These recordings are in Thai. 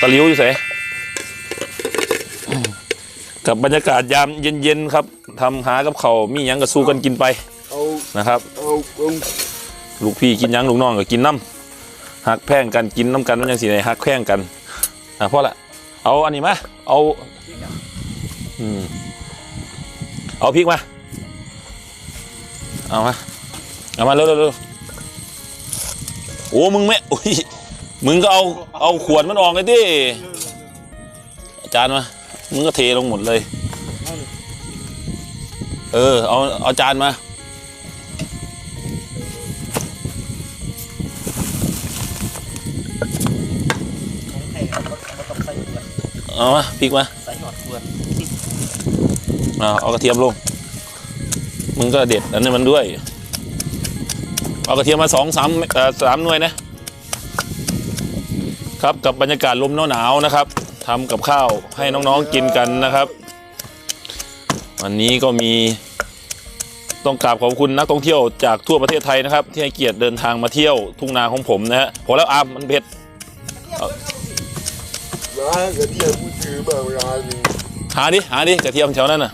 ตะลิ้วอยู่เสกับบรรยากาศยามเย็นๆครับทำหากับเขามีหยังก็สู้กันกินไปนะครับลูกพี่กินหยังลูกน้องก็กินน้ำหักแพ่งกันกินน้ำกันมันยังสิไหนหักแพงกันอะพอละเอาอันนี้มาเอาอืมเอาพริกมาเอามาเอามาเร็วเร็วเร็วโอ้มึงไม่โอ้ย มึงก็เอาเอาขวดมันออกเลยดิจานมา มึงก็เทลงหมดเลย เออ เอาเอาจานมา ของไทยครับก็ต้องใส่เกลือเอามาพริกมาใส่หยอดเกลือเอาเอากระเทียมลง มึงก็เด็ดอันนี้มันด้วย เอากระเทียมมาสองสามเอ่อสามหน่วยนะ ครับกับบรรยากาศลมหนาวๆนะครับทำกับข้าวให้น้องๆกินกันนะครับ วันนี้ก็มีต้องกราบขอบคุณนักท่องเที่ยวจากทั่วประเทศไทยนะครับ ที่ให้เกียรติเดินทางมาเที่ยวทุ่งนาของผมนะฮะพอแล้วอามมันเผ็ดร้านกระเทียมผู้ถือมาร้านหนึงหาดิหาดิกระเทียมแถวนั้นน่ะ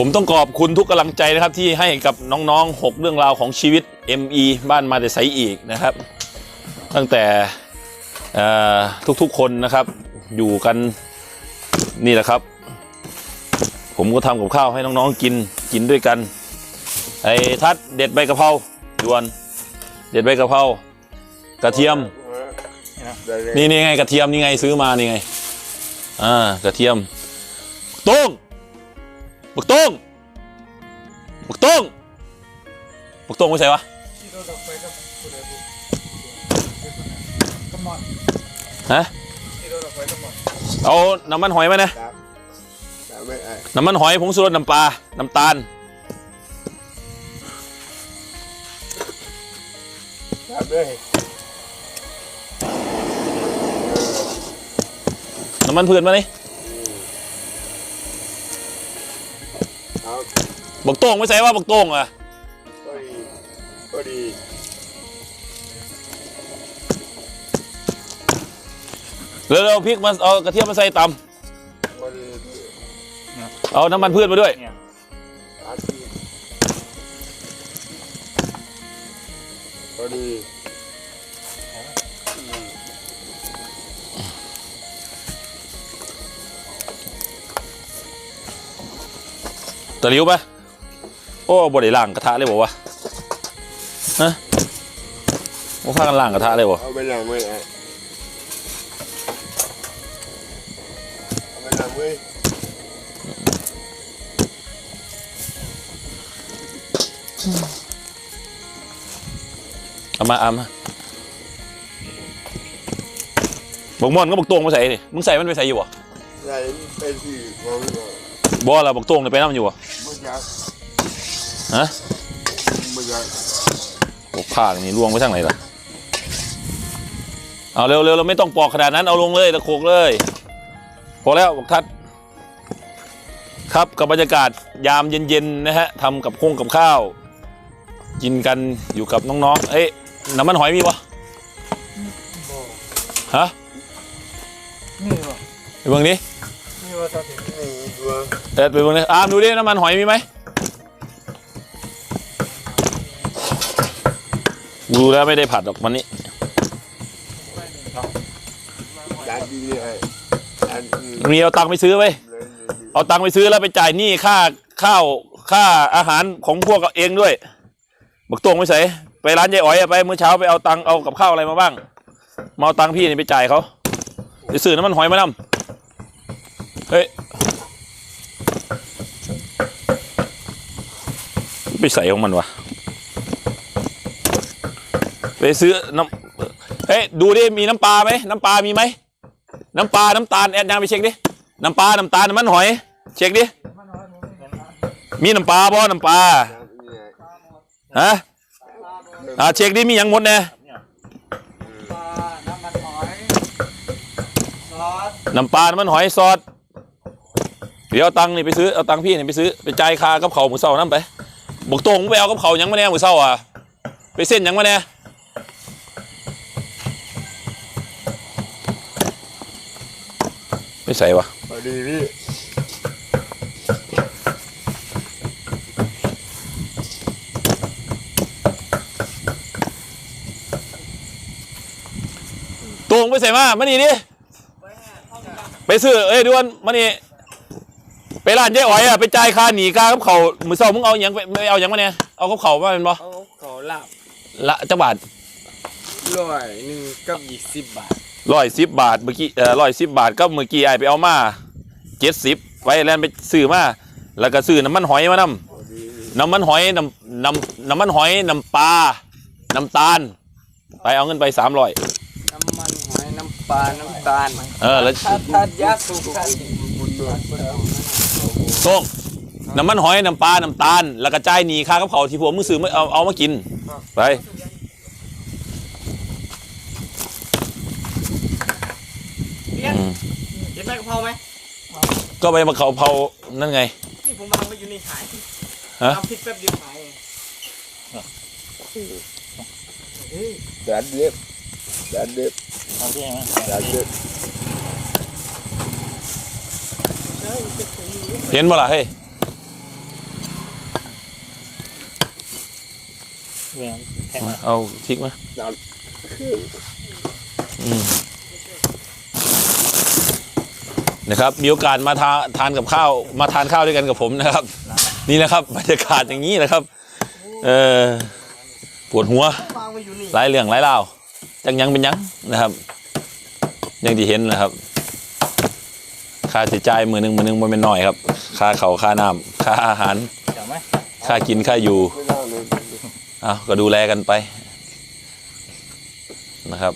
ผมต้องขอบคุณทุกกำลังใจนะครับที่ให้กับน้องๆ 6 เรื่องราวของชีวิต ME บ้านมาแต่ไซอีกนะครับ ตั้งแต่ทุกๆคนนะครับ อยู่กันนี่แหละครับ ผมก็ทำกับข้าวให้น้องๆกินกินด้วยกัน ไอ้ทัดเด็ดใบกะเพราดวน เด็ดใบกะเพรากระเทียม นี่นี่ไงกระเทียมนี่ไงซื้อมานี่ไง อ่ากระเทียมบักโต้ง บักโต้งบักโต้งบักโต้งไม่ใช่วะฮะเอาน้ำมันหอยมานะแต่ไม่ไอ้น้ำมันหอยผงชูรสน้ำปลา น้ำตาลน้ำมันพืชมาเอา บักโต้งไม่ใช่ว่าบักโต้งอะก็ดีก็ดีเร็วๆพริกมาเอากระเทียมมาใส่ตก็ดีำเอาน้ำมันพืชมาด้วย เนี่ยอาทีก็ดีตะหลิวปะ โอ้บไดล่างกระทะเลยบอกว่าฮะว่าพากันล่างกระทะเลยบ่เอาไปหลังไว้ไอ้เอาไปหลังไว้เอามาเอามาบอกม่อนก็บอกตวงมาใส่ดิมึงใส่มันไปใส่อยู่บ่ใส่เป็นสีของเราบ่ละบอกตวงเนี่ยไปน้ำอยู่บ่ไม่อยาก ฮะไม่อยากบอกผ้านี่ล่วงไปทางไหนล่ะ เอาเร็วเร็วเราไม่ต้องปอกขนาดนั้นเอาลงเลยตะโขกเลย พอแล้วบอกทัด ครับกับบรรยากาศยามเย็นๆนะฮะทำกับคงกับข้าว กินกันอยู่กับน้องๆ เอ้ยน้ำมันหอยมีปะฮะนี่วะไปเบิ่งดินี่วะสัตว์นี่ตัวเอ็ดไปเบิ่งดิอามดูดิน้ำมันหอยมีไหม ดูแล้วไม่ได้ผัดหรอกวันนี้จานดีเลยเอาตังค์ไปซื้อไว้เอาตังค์ไปซื้อแล้วไปจ่ายหนี้ค่าข้าวค่าอาหารของพวกเองด้วยบักตวงไม่ใส่ไปร้านยายอ๋อยไปเมื่อเช้าไปเอาตังค์เอากับข้าวอะไรมาบ้างมาเอาตังค์พี่นี่ไปจ่ายเขาไปซื้อน้ำมันหอยมานำเฮ้ยไปใส่ของมันวะ ไปซื้อน้ำเฮ้ยดูดิมีน้ำปลาไหมน้ำปลามีไหมน้ำปลาน้ำตาลแอดยางไปเช็คดิน้ำปลาน้ำตาลน้ำมันหอย เช็คดิมีน้ำปลาบ่น้ำปลาฮะอ่าเช็คดิมีหยังหมดเนี่ยปลาน้ำมันหอยซอสน้ำปลาน้ำมันหอยซอสเดี๋ยวเอาตังค์นี่ไปซื้อเอาตังค์พี่นี่ไปซื้อไปจ่ายค่ากับเขาหมูเศร้านั่นไปบอกตรงไปเอากับเขายังมาแน่หมูเศร้าอะไปเส้นยังมาแน่ ไม่ใส่วะพอดีพี่ตรงไปใส่มามานี่ดิไปซื้อเอ้ยดวนมานี่ไปร้านเจ๊อ๋อยอะไปจ่ายค่าหนีค่ากับเขาวหมูเศร้ามึงเอาหยังไปไม่เอาหยังมาแน่เอากับเขาวมาเป็นบ่เอาเขาลาบละจักบาทร้อยหนึ่งกับอีกสิบบาท ร้อยสิบบาทเมื่อกี้เอ่อร้อยสิบบาทก็เมื่อกี้ไอไปเอามาเจ็ดสิบไว้แล้วไปซื้อมาแล้วก็ซื้อน้ำมันหอยมานำพอดีพี่น้ำมันหอยน้ำน้ำน้ำมันหอยน้ำปลาน้ำตาล ไปเอาเงินไปสามร้อยน้ำมันหอยน้ำปลาน้ำตาลเออแล้วถ้าถ้ายาสูบกันบุญด้วยส่งน้ำมันหอยน้ำปลาน้ำตาล แล้วก็จ่ายหนีค่ากับเขาวที่ผมมึงซื้อมาเอาเอามากินไป เรียนอืมเห็นใบกะเพราไหมก็ไปมาเขาเผานั่นไง นี่ผมวางไว้อยู่ในขายฮะ ทำพริกแป๊บเดียวขายเองแดนเด็บแดนเด็บเอาที่ไหนแดนเด็บเห็นบ่ล่ะเฮ้ยเวียนแทงมาเอาพริกมาน้อืม นะครับมีโอกาสมาทาทานกับข้าวมาทานข้าวด้วยกันกับผมนะครับ นี่นะครับบรรยากาศอย่างนี้นะครับเออปวดหัวไว้อยู่นี่หลายเรื่องหลายราวจังยังเป็นยังนะครับอยังที่เห็นนะครับ ค่าใช้จ่ายมือหนึ่งมือหนึ่งมันเป็นน้อยครับ ค่าเขาค่าน้ำค่าอาหารจับไหมค่ากินค่าอยู่อ้าวก็ดูแลกันไปนะครับ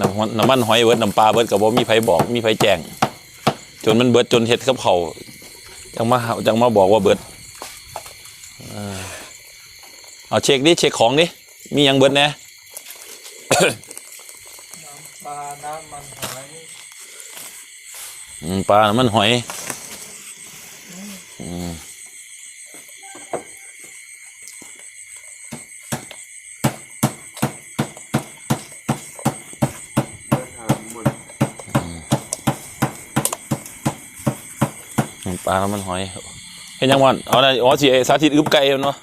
น้ำมันน้ำมันหอยเบิดน้ำปลาเบิดกับว่ามีไผบอกมีไผแจ้งจนมันเบิดจนเห็ดกับเขาวจังมาจังมาบอกว่าเบิดเออเอาเช็คดิเช็คของดิมีหยังเบิดแหน่ปลาน้ำมันหอยอืมปลาน้ำมันหอย อืมทำหมดปลาน้ำมันหอยเห็นยังวันเอาได้อ๋อสิไอ้สาธิตอึบไก่เนาะ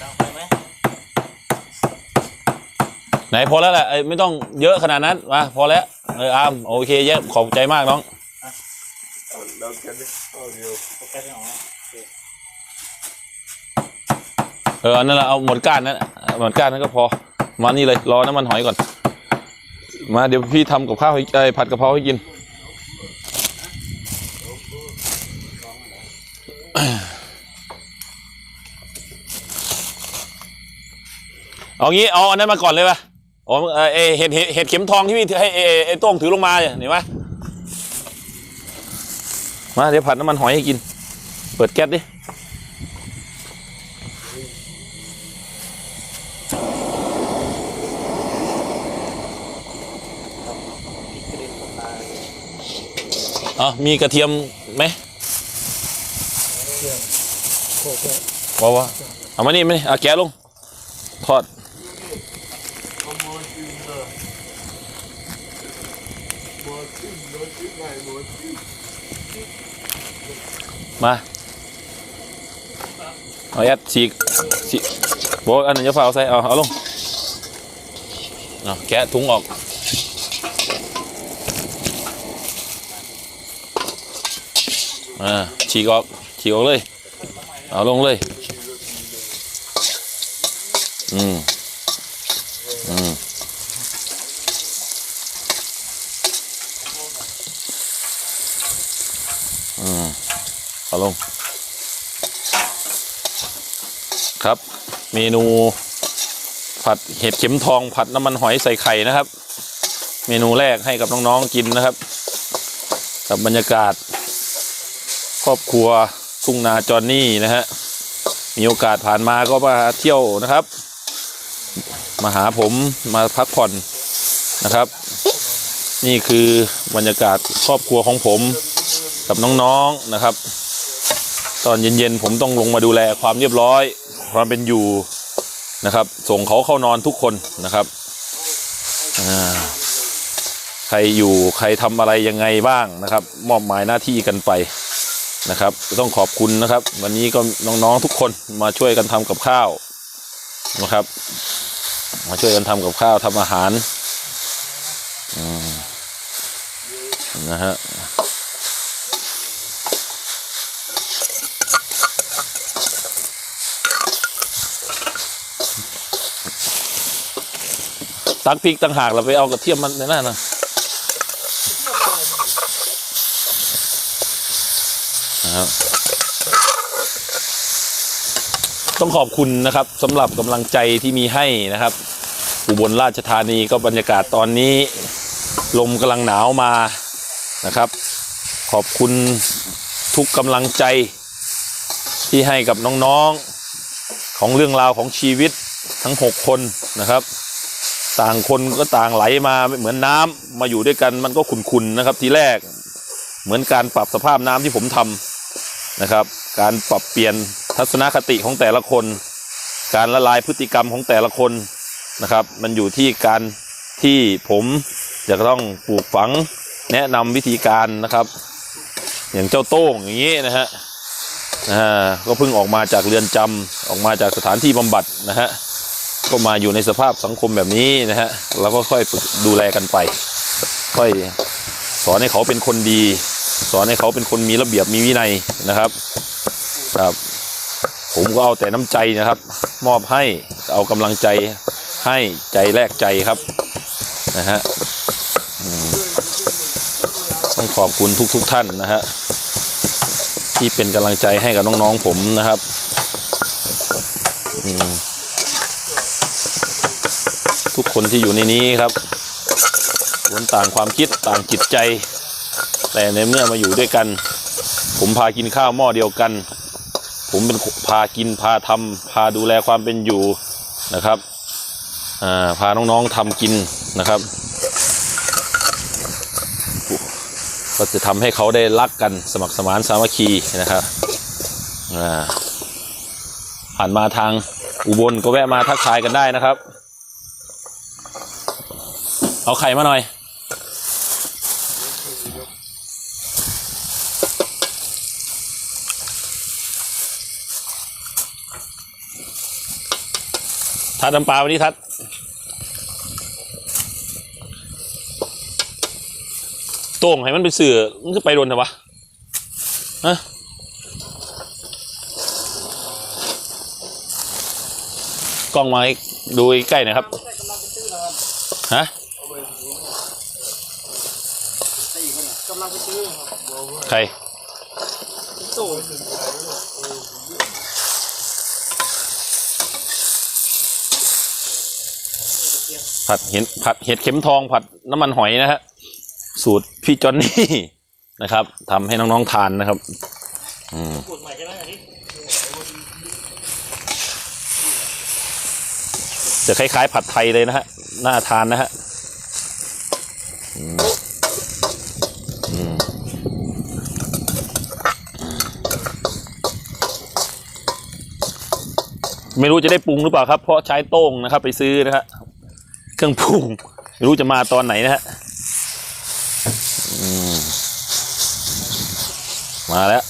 จับไปไหมไหนพอแล้วแหละเอ้ยไม่ต้องเยอะขนาดนั้นมาพอแล้วเอออามโอเคเยอะขอบใจมากน้องเอาเรากันดิเอาเดียวโฟกัสไม่ออกเอออันนั้นแหละเอาหมดก้านนั้น หมดก้านนั้นก็พอ มานี่เลยรอน้ำมันหอยก่อน มาเดี๋ยวพี่ทำกับข้าวให้เอ้ผัดกะเพราให้กินเอางี้เอาอันนั้นมาก่อนเลยปะอ๋อเออเอเห็ดเห็ดเห็ดเข็มทองที่พี่ถือให้เอเอไอ้โต้งถือลงมาเนี่ยเห็นไหมมาเดี๋ยวผัดน้ำมันหอยให้กิน เปิดแก๊สดิ อ๋อมีกระเทียมไหมโคกเลยว้าวาเอามานี่มานี่เอาแกะลง ทอดเอาหมดกินเลยหมดกินหมดกินไงหมดมาเอาแอดฉีกฉีกโบอันนั้จะฝาเอาใส่เอาเอาลงเอาแกะถุงออก อ่าฉีกออกฉีกออกเลย เอาลงเลย อืม อืมอืมเอาลง ครับ เมนูผัดเห็ดเข็มทองผัดน้ำมันหอยใส่ไข่นะครับ เมนูแรกให้กับน้องๆกินนะครับ กับบรรยากาศ รอบครัวทุ่งนาจอนนี่นะฮะมีโอกาสผ่านมาก็มาเที่ยวนะครับ มาหาผมมาพักผ่อนนะครับ นี่คือบรรยากาศครอบครัวของผมกับน้องๆนะครับ ตอนเย็นๆผมต้องลงมาดูแลความเรียบร้อยความเป็นอยู่นะครับ ส่งเขาเข้านอนทุกคนนะครับใครอยู่ใครทำอะไรยังไงบ้างนะครับ มอบหมายหน้าที่กันไป นะครับต้องขอบคุณนะครับ วันนี้ก็น้องๆทุกคนมาช่วยกันทำกับข้าวนะครับ มาช่วยกันทำกับข้าวทำอาหารนะฮะตักพริกต่างหากเราไปเอากระเทียมมันในนั้นนะ นะครับต้องขอบคุณนะครับสำหรับกำลังใจที่มีให้นะครับ อุบลราชธานีก็บรรยากาศตอนนี้ ลมกำลังหนาวมานะครับ ขอบคุณทุกกำลังใจที่ให้กับน้องๆของเรื่องราวของชีวิตทั้ง 6 คนนะครับต่างคนก็ต่างไหลมาเหมือนน้ำมาอยู่ด้วยกันมันก็ขุนๆนะครับทีแรก เหมือนการปรับสภาพน้ำที่ผมทำ นะครับ การปรับเปลี่ยนทัศนคติของแต่ละคน การละลายพฤติกรรมของแต่ละคนนะครับ มันอยู่ที่การที่ผมจะต้องปลูกฝังแนะนำวิธีการนะครับ อย่างเจ้าโต้งอย่างนี้นะฮะอ่าก็เพิ่งออกมาจากเรือนจำออกมาจากสถานที่บำบัดนะฮะก็มาอยู่ในสภาพสังคมแบบนี้นะฮะเราก็ค่อยดูแลกันไป ค่อยสอนให้เขาเป็นคนดี สอนให้เขาเป็นคนมีระเบียบมีวินัยนะครับครับ ผมก็เอาแต่น้ำใจนะครับ มอบให้เอากำลังใจให้ใจแลกใจครับนะฮะต้องขอบคุณทุกๆทท่านนะฮะที่เป็นกำลังใจให้กับน้องๆผมนะครับทุกคนที่อยู่ในนี้ครับล้วนต่างความคิดต่างจิตใจ แต่ในเมื่อมาอยู่ด้วยกัน ผมพากินข้าวหม้อเดียวกัน ผมเป็นพากินพาทำพาดูแลความเป็นอยู่นะครับพาน้องๆทำกินนะครับ ก็จะทำให้เขาได้รักกันสมัครสมานสามัคคีนะครับผ่านมาทางอุบลก็แวะมาทักทายกันได้นะครับ เอาไข่มาหน่อย ทัดน้ำปลาวันนี้ทัดโต้งให้มันไปเสือมันก็ไปโดนแต่วะฮะกล้องมาดูใกล้หน่อยครับฮะกำลังไปซื้อครับใคร ผัดเห็ดผัดเห็ดเข็มทองผัดน้ำมันหอยนะฮะสูตรพี่จอนนี่นะครับทำให้น้องๆทานนะครับอืมจะคล้ายๆ ผัดไทยเลยนะฮะน่าทานนะฮะไม่รู้จะได้ปรุงหรือเปล่าครับ เพราะใช้โต้งนะครับ ไปซื้อนะฮะ เครื่องปรุงไม่รู้จะมาตอนไหนนะฮะมาแล้ว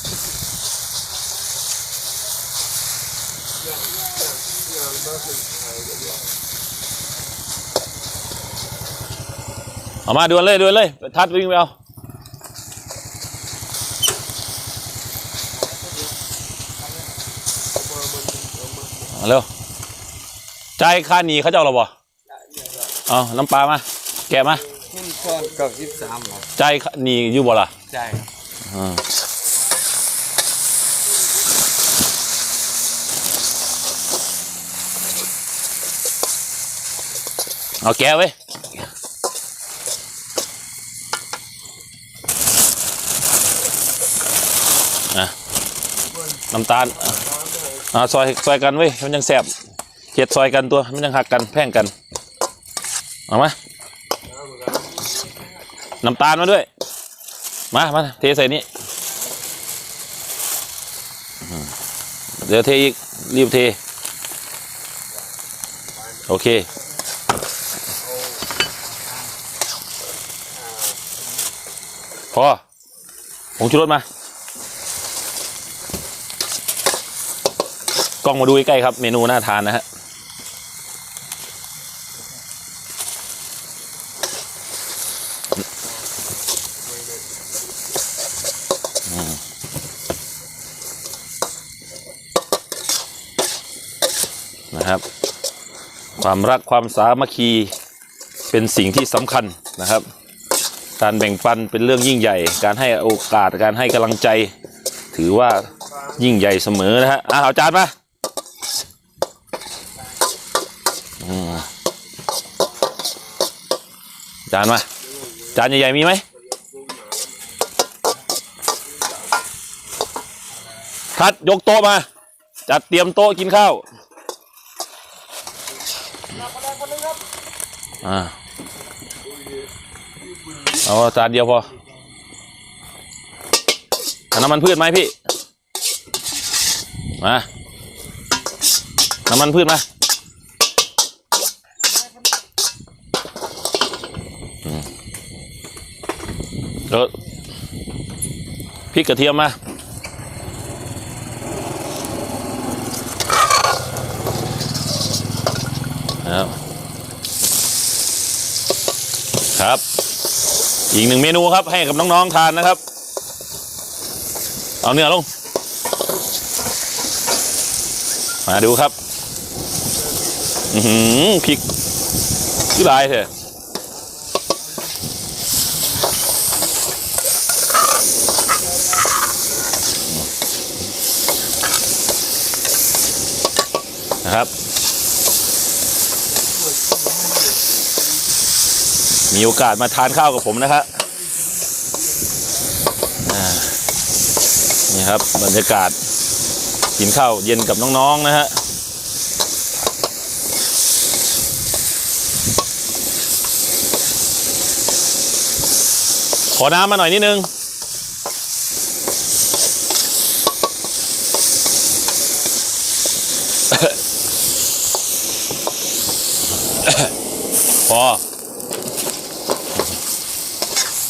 เอามาด่วนเลยด่วนเลยทัดวิ่งไปเอาเอาเร็วจ่ายค่าหนีเขาเจ้าเราบ่ เอาน้ำปลามา แกะมาหุ้นพอนเกับสิบสามครับจ่ายค่าหนีอยู่บ่ล่ะใช่ครับอ่าเอาแกะไว้ยอะน้ำตาลอะอ่าซอยซอยกันเว้ยมันยังแสบเห็ดซอยกันตัวมันยังหักกันแพ่งกัน เอามาน้ำตาลมาด้วย มา มาเทใส่นี่เดี๋ยวเทอีก รีบเท โอเค พอผงชูรสมา กล้องมาดูใกล้ครับ เมนูน่าทานนะฮะ นะครับ ความรักความสามัคคีเป็นสิ่งที่สำคัญนะครับ การแบ่งปันเป็นเรื่องยิ่งใหญ่ การให้โอกาสการให้กำลังใจ ถือว่ายิ่งใหญ่เสมอนะฮะอะเอาจานมาจานมา จานใหญ่ๆมีไหมคัดยกโต๊ะมา จัดเตรียมโต๊ะกินข้าว อ่าเอาจานเดียวพอาน้ำมันพืชไหมพี่ มา น้ำมันพืชมาเออพริกกระเทียมมา ครับ ครับ อีกหนึ่งเมนูครับให้กับน้องๆทานนะครับ เอาเนื้อลง มาดูครับ อือหือพริกที่ลายเถอะนะครับ มีโอกาสมาทานข้าวกับผมนะครับนี่ครับบรรยากาศกินข้าวเย็นกับน้องๆนะฮะขอน้ำมาหน่อยนิดนึงพอ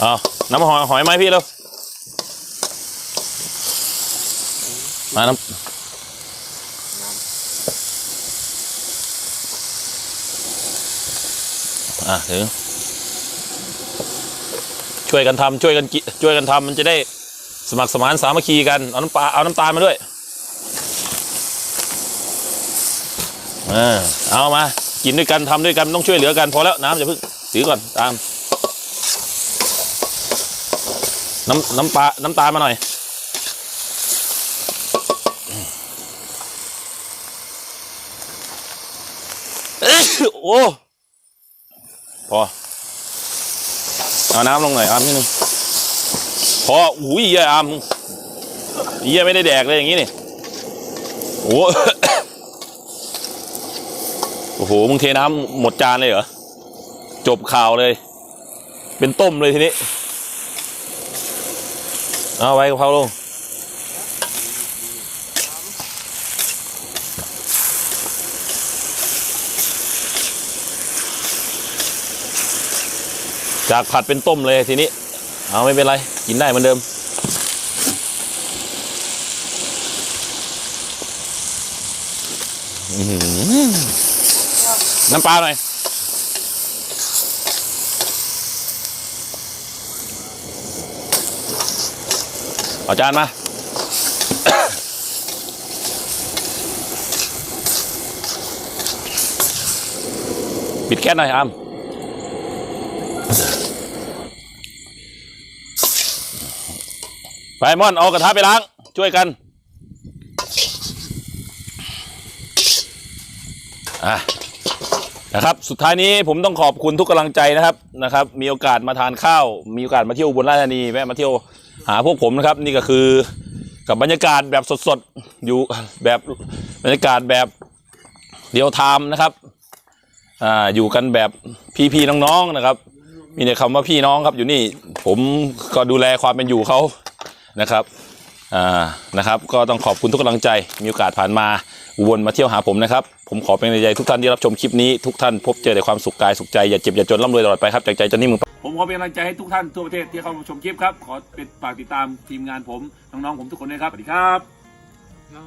เอาน้ำหอยหอยไหมพี่เร็วมาน้ำอะถึงช่วยกันทำช่วยกันกิช่วยกันทำมันจะได้สมัครสมานสามัคคีกันเอาน้ำปลาเอาน้ำตาลมาด้วยเออเอามากินด้วยกันทำด้วยกันต้องช่วยเหลือกันพอแล้วน้ำอย่าเพิ่งถือก่อนตาม น้ำน้ำปลาน้ำตาลมาหน่อย โอ้พอเอาน้ำลงหน่อยอามนิดนึงพออุ้ยเหี้ยอามเหี้ยไม่ได้แดกเลยอย่างนี้นี่โอ้โอ้โหมึงเทน้ำหมดจานเลยเหรอ จบข่าวเลย เป็นต้มเลยทีนี้ เอาไว้กะเพราลงจากผัดเป็นต้มเลยทีนี้ เอาไม่เป็นไร กินได้เหมือนเดิม น้ำปลาหน่อย เอาจานมา ปิดแก๊สหน่อยอามไปม่อน เอากระทะไปล้าง ช่วยกัน อะนะครับสุดท้ายนี้ผมต้องขอบคุณทุกกำลังใจนะครับนะครับ มีโอกาสมาทานข้าว มีโอกาสมาเที่ยวอุบนราชธานีแวะมาเที่ยว หาพวกผมนะครับ นี่ก็คือกับบรรยากาศแบบสดๆ อยู่แบบบรรยากาศแบบเดียวไทม์นะครับอ่าอยู่กันแบบพี่ๆน้องๆนะครับ มีแต่คำว่าพี่น้องครับอยู่นี่ผมก็ดูแลความเป็นอยู่เขานะครับ นะครับ ก็ต้องขอบคุณทุกกำลังใจ มีโอกาสผ่านมาอุบลมาเที่ยวหาผมนะครับ ผมขอเป็นกำลังใจทุกท่านที่รับชมคลิปนี้ ทุกท่านพบเจอแต่ความสุขกายสุขใจ อย่าเจ็บอย่าจนร่ำรวยตลอดไปครับจากใจจนนี่มึงผมขอเป็นกำลังใจให้ทุกท่านทั่วประเทศที่เข้ามาชมคลิปครับ ขอเป็นฝากติดตามทีมงานผมน้องๆผมทุกคนด้วยครับ สวัสดีครับ